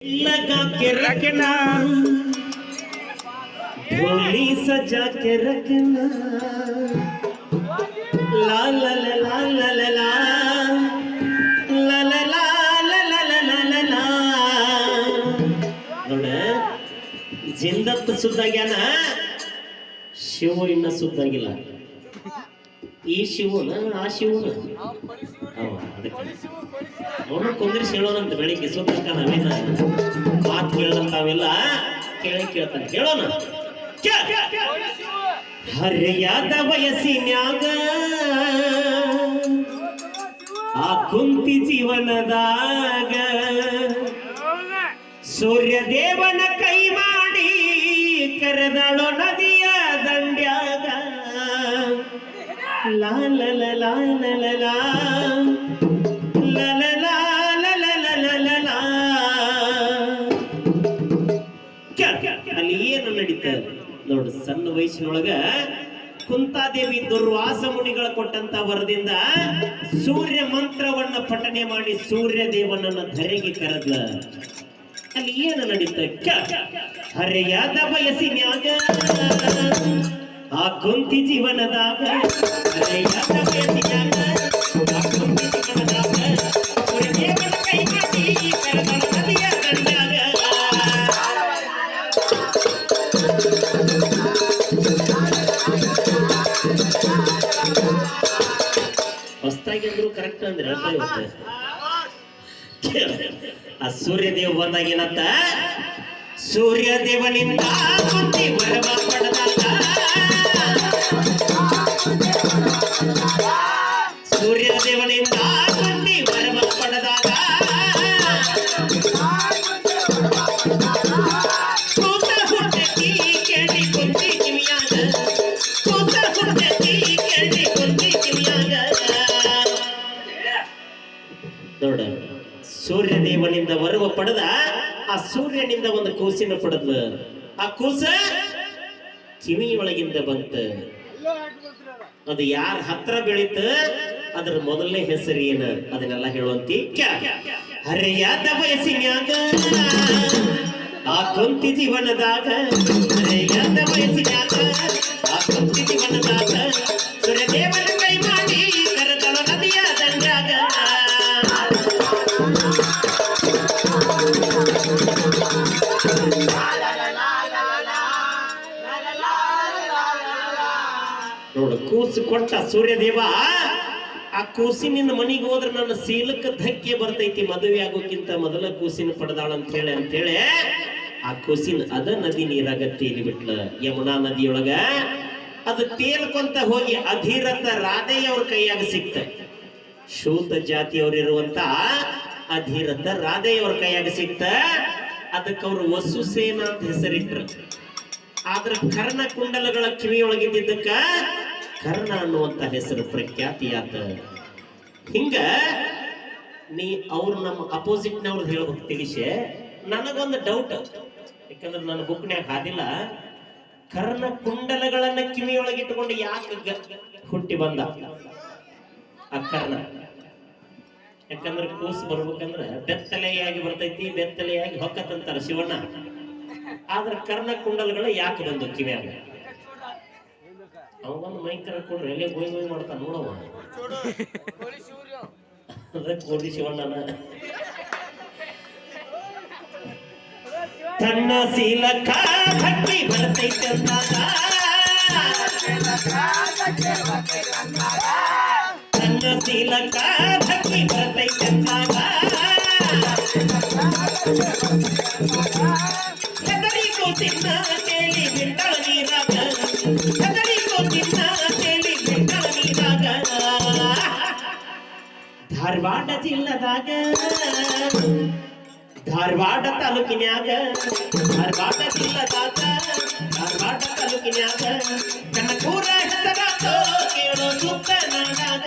लगा के रखना ढोली सजा के रखना ला ला ला ला ला ला ला ला ला ला ला ला ला ला ला ला ನೋಡ ಜಿಂದತ್ ಸುದ್ದಾಗ್ಯಾನ ಶಿವ ಇನ್ನ ಸುದ್ದಾಗಿಲ್ಲ ಈ ಶಿವನ ಆ ಶಿವನ ಅವ ಅದಕ್ಕೆ ಅವನು ಕುಂದ್ರಿಸಿ ಹೇಳೋಣಂತ ಬೆಳಿಗ್ಗೆ ಸುತ್ತ ನಾವೇನ ಮಾತು ಹೇಳಂತ ಅವೆಲ್ಲ ಕೇಳಿ ಕೇಳ್ತಾನೆ. ಹೇಳೋಣ. ಹರಿಯಾದ ವಯಸ್ಸಿನ್ಯಾಗ ಆ ಕುಂತಿ ಜೀವನದಾಗ ಸೂರ್ಯ ದೇವನ ಕೈ ಮಾಡಿ ಕರೆದಳು ನದಿಯ ದಂಡ್ಯಾಗ. ಲಾಲ ಲ ನಡೀತ ನೋಡು, ಸಣ್ಣ ವಯಸ್ಸಿನೊಳಗ ಕುಂತಾದೇವಿ ದುರ್ವಾಸ ಮುನಿಗಳ ಕೊಟ್ಟಂತ ವರದಿಂದ ಸೂರ್ಯ ಮಂತ್ರವನ್ನ ಪಠನೆ ಮಾಡಿ ಸೂರ್ಯ ದೇವನನ್ನ ಧರೆಗೆ ಕರೆದ್ಲ. ಅಲ್ಲಿ ಏನು ನಡೀತ ಹರೆಯಾದ ಬಯಸಿ ನ್ಯಾಗ ಆ ಕುಂತಿ ಜೀವನದಾಗ ಹರೆಯಾದ ಅಂದ್ರು ಕರೆಕ್ಟ್ ಅಂದ್ರೆ ಹೇಳ್ತಾ ಇವತ್ತು ಆ ಸೂರ್ಯದೇವ ಬಂದಾಗ ಏನತ್ತ ಸೂರ್ಯದೇವನಿಂದ ಬುದ್ಧಿ ವರವ ನೋಡ. ಸೂರ್ಯದೇವನಿಂದ ವರವ ಪಡೆದ, ಆ ಸೂರ್ಯನಿಂದ ಒಂದು ಕೂಸಿನ ಪಡೆದ ಆ ಕೂಸ ಕಿವಿಯೊಳಗಿಂದ ಬಂತ. ಅದು ಯಾರ ಹತ್ರ ಬೆಳೀತ? ಅದರ ಮೊದಲನೇ ಹೆಸರು ಏನ? ಅದನ್ನೆಲ್ಲ ಹೇಳುವಂತಿ ಹರೆಯಾದ ವಯಸ್ಸಿನ್ಯಾಗ, ಆ ಕುಂತಿ ಜೀವನದಾಗ ಕೂಸು ಕೊಟ್ಟ ಸೂರ್ಯದೇವ, ಆ ಕೂಸಿನಿಂದ ಮನೆಗೆ ಹೋದ್ರೆ ನನ್ನ ಶೀಲಕ್ಕೆ ಧಕ್ಕೆ ಬರ್ತೈತಿ, ಮದುವೆ ಆಗೋಕ್ಕಿಂತ ಮೊದಲ ಕೂಸಿನ ಪಡೆದಾಳ ಅಂತ ಹೇಳಿ ಅಂತೇಳಿ ಆ ಕೂಸಿನ ಅದ ನದಿ ನೀರಾಗ ತೇಲಿ ಬಿಟ್ಲ, ಯಮುನಾ ನದಿಯೊಳಗ. ಅದು ತೇಲ್ಕೊಂತ ಹೋಗಿ ಅಧೀರಥ ರಾಧೆಯವ್ರ ಕೈಯಾಗ ಸಿಕ್ತ. ಶೂತ ಜಾತಿಯವರಿರುವಂತ ಅಧೀರಥ ರಾಧೆಯವ್ರ ಕೈಯಾಗ ಸಿಕ್ತ. ಅದಕ್ಕೆ ಅವರು ವಸು ಸೇನಾ ಅಂತ ಹೆಸರಿಟ್ರು. ಆದ್ರ ಕರ್ಣ ಕುಂಡಲಗಳ ಕಿವಿಯೊಳಗಿದ್ದಕ್ಕ ಕರ್ಣ ಅನ್ನುವಂತ ಹೆಸರು ಪ್ರಖ್ಯಾತಿಯಾತ ಹಿಂಗ ನೀ ಅವ್ರು ನಮ್ಮ ಅಪೋಸಿಟ್ ನವ್ರು ಹೇಳ್ಬೇಕು ತಿಳಿಸೆ, ನನಗೊಂದು ಡೌಟ್ ಯಾಕಂದ್ರೆ ನನ್ನ ಬುಕ್ನ್ಯಾಗ ಹಾದಿಲ್ಲ. ಕರ್ಣ ಕುಂಡಲಗಳನ್ನ ಕಿವಿಯೊಳಗಿಟ್ಟುಕೊಂಡು ಯಾಕೆ ಹುಟ್ಟಿ ಬಂದ? ಆ ಕರ್ಣ. ಯಾಕಂದ್ರೆ ಕೂಸು ಬರ್ಬೇಕಂದ್ರೆ ಬೆತ್ತಲೆಯಾಗಿ ಬರ್ತೈತಿ, ಬೆತ್ತಲೆಯಾಗಿ ಹೊಕ್ಕತ್ತಂತಾರ ಶಿವಣ್ಣ. ಆದ್ರೆ ಕರ್ಣ ಕುಂಡಲಗಳು ಯಾಕೆ ಬಂದು ಕಿವ್ಯಾಗ? ಅವನೊಂದು ಮೈಕ್ ಕರ ಕೊಡ್ರಿ ಎಲ್ಲೇ ಗೋಯ್ ಗೋಯ್ ಮಾಡ್ತಾನೆ ನೋಡವ ಅದೇ ಕೋಡಿ ಶಿವಣ್ಣನ. ತನ್ನ ಶೀಲಕ ಭಟ್ಟಿ ತನ್ನ ಭಟ್ಟಿ ಕೇಳಿ धारवाड जिल्लादाग धारवाड तालुक्याग धारवाड जिल्लादाग धारवाड तालुक्याग कनकूर हेसरतो केळो सुत्त नाडाग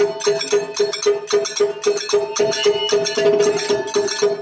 thank you